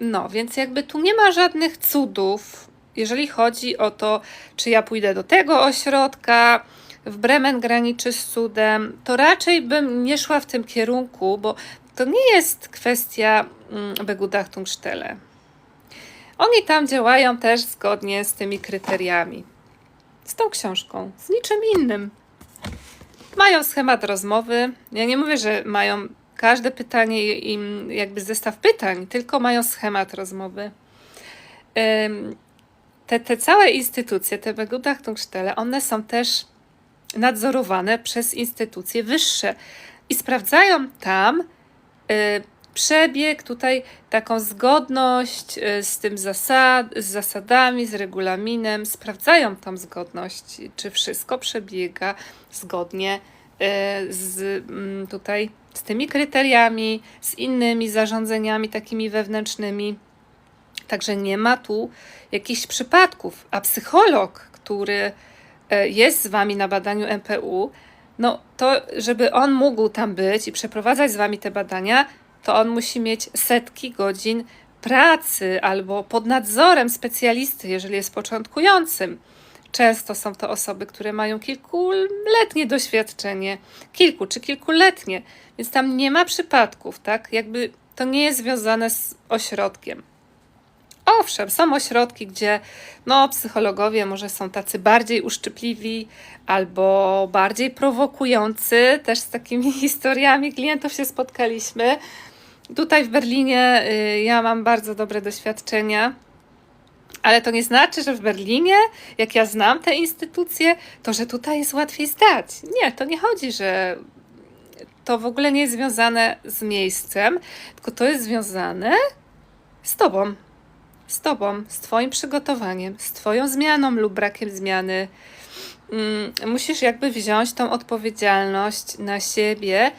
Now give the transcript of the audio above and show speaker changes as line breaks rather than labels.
No, więc jakby tu nie ma żadnych cudów, jeżeli chodzi o to, czy ja pójdę do tego ośrodka, w Bremen graniczy z cudem, to raczej bym nie szła w tym kierunku, bo to nie jest kwestia mm, Begutachtungsstelle. Oni tam działają też zgodnie z tymi kryteriami. Z tą książką, z niczym innym. Mają schemat rozmowy. Ja nie mówię, że mają każde pytanie im jakby zestaw pytań, tylko mają schemat rozmowy. Te, te całe instytucje, te Begutachtungsstelle, one są też nadzorowane przez instytucje wyższe i sprawdzają tam y, przebieg, tutaj taką zgodność y, z tym zasad, z zasadami, z regulaminem, sprawdzają tam zgodność, czy wszystko przebiega zgodnie z mm, tutaj z tymi kryteriami, z innymi zarządzeniami takimi wewnętrznymi. Także nie ma tu jakichś przypadków, a psycholog, który e, jest z wami na badaniu MPU, no to żeby on mógł tam być i przeprowadzać z wami te badania, to on musi mieć setki godzin pracy albo pod nadzorem specjalisty, jeżeli jest początkującym. Często są to osoby, które mają kilkuletnie doświadczenie, kilku czy kilkuletnie, więc tam nie ma przypadków, tak? Jakby to nie jest związane z ośrodkiem. Owszem, są ośrodki, gdzie no, psychologowie może są tacy bardziej uszczypliwi albo bardziej prowokujący. Też z takimi historiami klientów się spotkaliśmy. Tutaj w Berlinie y, ja mam bardzo dobre doświadczenia. Ale to nie znaczy, że w Berlinie, jak ja znam te instytucje, to że tutaj jest łatwiej zdać. Nie, to nie chodzi, że to w ogóle nie jest związane z miejscem, tylko to jest związane z tobą. Z tobą, z twoim przygotowaniem, z twoją zmianą lub brakiem zmiany. Mm, Musisz jakby wziąć tą odpowiedzialność na siebie